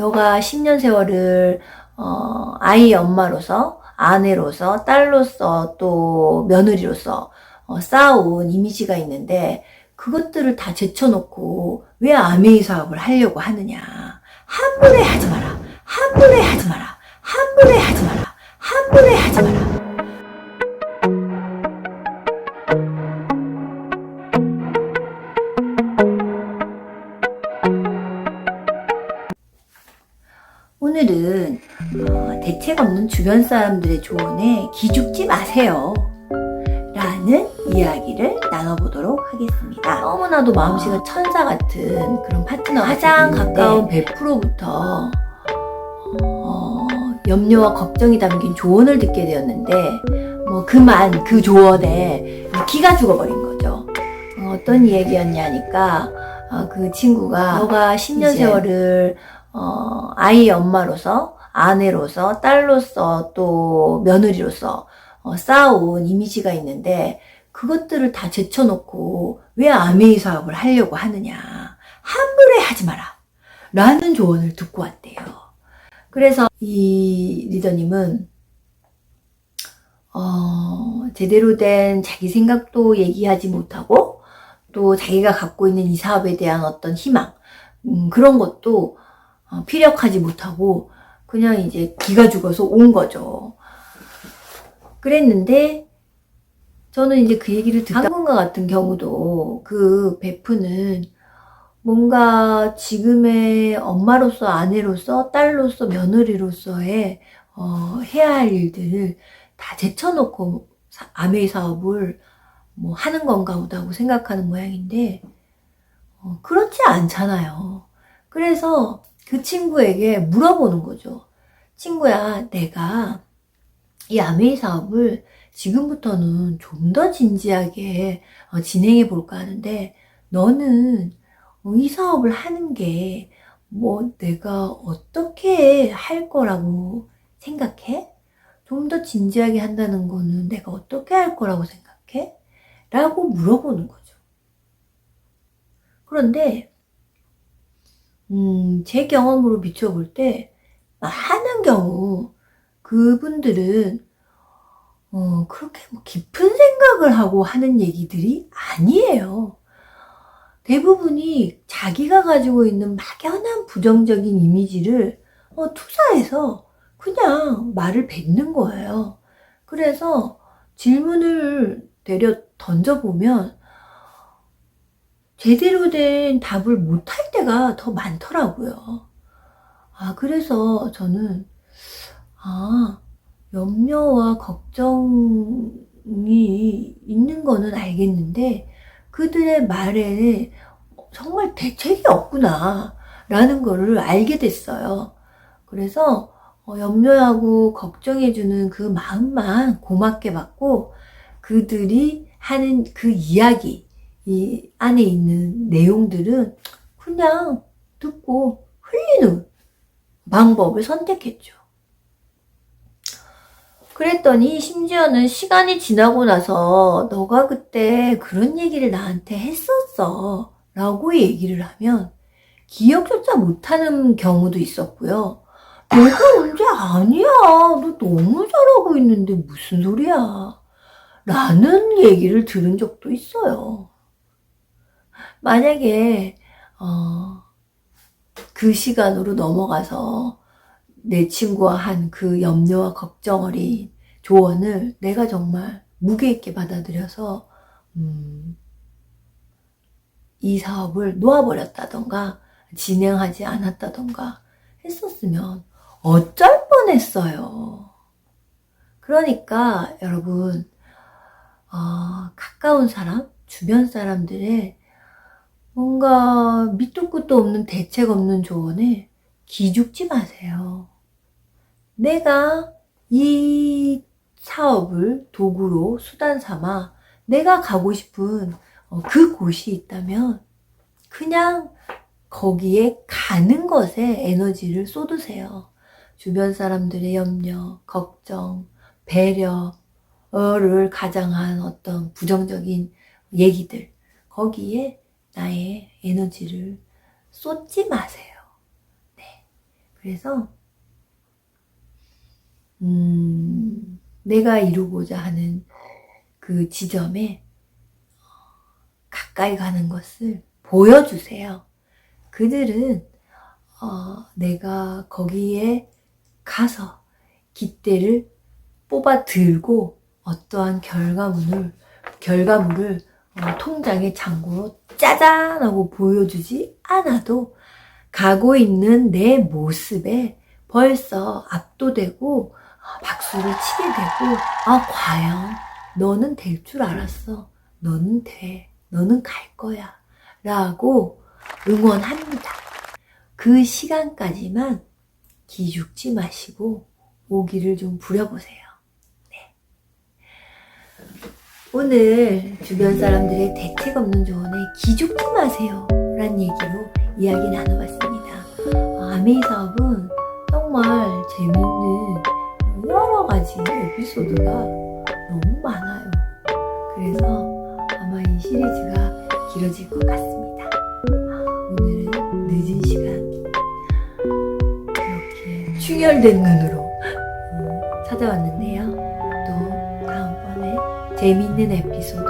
너가 10년 세월을 어, 아이 엄마로서 아내로서 딸로서 또 며느리로서 어, 쌓아온 이미지가 있는데 그것들을 다 제쳐놓고 왜 아메이 사업을 하려고 하느냐. 함부로 하지 마라. 함부로 하지 마라. 함부로 하지 마라. 함부로 하지 마라 오늘은 어, 대책 없는 주변 사람들의 조언에 기죽지 마세요. 라는 이야기를 나눠보도록 하겠습니다. 너무나도 마음씨가 천사 같은 그런 파트너 가장 가까운 베프로부터 어, 염려와 걱정이 담긴 조언을 듣게 되었는데 뭐 그만 그 조언에 기가 죽어버린 거죠. 어, 어떤 이야기였냐니까 어, 그 친구가 너가 10년 이제 세월을 어, 아이 엄마로서 아내로서 딸로서 또 며느리로서 어, 쌓아온 이미지가 있는데 그것들을 다 제쳐놓고 왜 아메이 사업을 하려고 하느냐 함부로 하지 마라 라는 조언을 듣고 왔대요. 그래서 이 리더님은 어, 제대로 된 자기 생각도 얘기하지 못하고 또 자기가 갖고 있는 이 사업에 대한 어떤 희망 음, 그런 것도 어, 피력하지 못하고 그냥 이제 기가 죽어서 온 거죠. 그랬는데 저는 이제 그 얘기를 듣다 방금과 같은 경우도 그 베프는 뭔가 지금의 엄마로서 아내로서 딸로서 며느리로서의 어, 해야 할 일들을 다 제쳐놓고 사- 아메이 사업을 뭐 하는 건가 보다고 생각하는 모양인데 어, 그렇지 않잖아요. 그래서 그 친구에게 물어보는 거죠. 친구야, 내가 이 아메이 사업을 지금부터는 좀 더 진지하게 어, 진행해 볼까 하는데 너는 어, 이 사업을 하는 게 뭐 내가 어떻게 할 거라고 생각해? 좀 더 진지하게 한다는 거는 내가 어떻게 할 거라고 생각해? 라고 물어보는 거죠. 그런데 음, 제 경험으로 비춰볼 때 많은 경우 그분들은 어, 그렇게 뭐 깊은 생각을 하고 하는 얘기들이 아니에요. 대부분이 자기가 가지고 있는 막연한 부정적인 이미지를 어, 투사해서 그냥 말을 뱉는 거예요. 그래서 질문을 내려 던져보면 제대로 된 답을 못할 때가 더 많더라고요. 아, 그래서 저는, 아, 염려와 걱정이 있는 거는 알겠는데, 그들의 말에 정말 대책이 없구나, 라는 거를 알게 됐어요. 그래서, 어, 염려하고 걱정해주는 그 마음만 고맙게 받고, 그들이 하는 그 이야기, 이 안에 있는 내용들은 그냥 듣고 흘리는 방법을 선택했죠. 그랬더니 심지어는 시간이 지나고 나서 너가 그때 그런 얘기를 나한테 했었어. 라고 얘기를 하면 기억조차 못하는 경우도 있었고요. 내가 언제 아니야. 너 너무 잘하고 있는데 무슨 소리야. 라는 얘기를 들은 적도 있어요. 만약에 어, 그 시간으로 넘어가서 내 친구와 한 그 염려와 걱정 어린 조언을 내가 정말 무게 있게 받아들여서 음, 이 사업을 놓아버렸다던가 진행하지 않았다던가 했었으면 어쩔 뻔했어요. 그러니까 여러분 어, 가까운 사람, 주변 사람들의 뭔가 밑도 끝도 없는 대책 없는 조언에 기죽지 마세요. 내가 이 사업을 도구로 수단 삼아 내가 가고 싶은 어, 그 곳이 있다면 그냥 거기에 가는 것에 에너지를 쏟으세요. 주변 사람들의 염려, 걱정, 배려를 가장한 어떤 부정적인 얘기들, 거기에 나의 에너지를 쏟지 마세요. 네. 그래서 음, 내가 이루고자 하는 그 지점에 가까이 가는 것을 보여주세요. 그들은 어, 내가 거기에 가서 깃대를 뽑아 들고 어떠한 결과물을 결과물을 어, 통장의 잔고로 짜잔 하고 보여주지 않아도 가고 있는 내 모습에 벌써 압도되고 아, 박수를 치게 되고 아 과연 너는 될 줄 알았어. 너는 돼. 너는 갈 거야. 라고 응원합니다. 그 시간까지만 기죽지 마시고 오기를 좀 부려보세요 네. 오늘 주변 사람들의 대책 없는 조언에 기죽지 마세요 라는 얘기로 이야기 나눠봤습니다 어, 아메이 사업은 정말 재밌는 여러 가지 에피소드가 너무 많아요. 그래서 아마 이 시리즈가 길어질 것 같습니다. 아, 오늘은 늦은 시간 이렇게 충혈된 눈으로 음, 찾아왔는데요. 재미있는 에피소드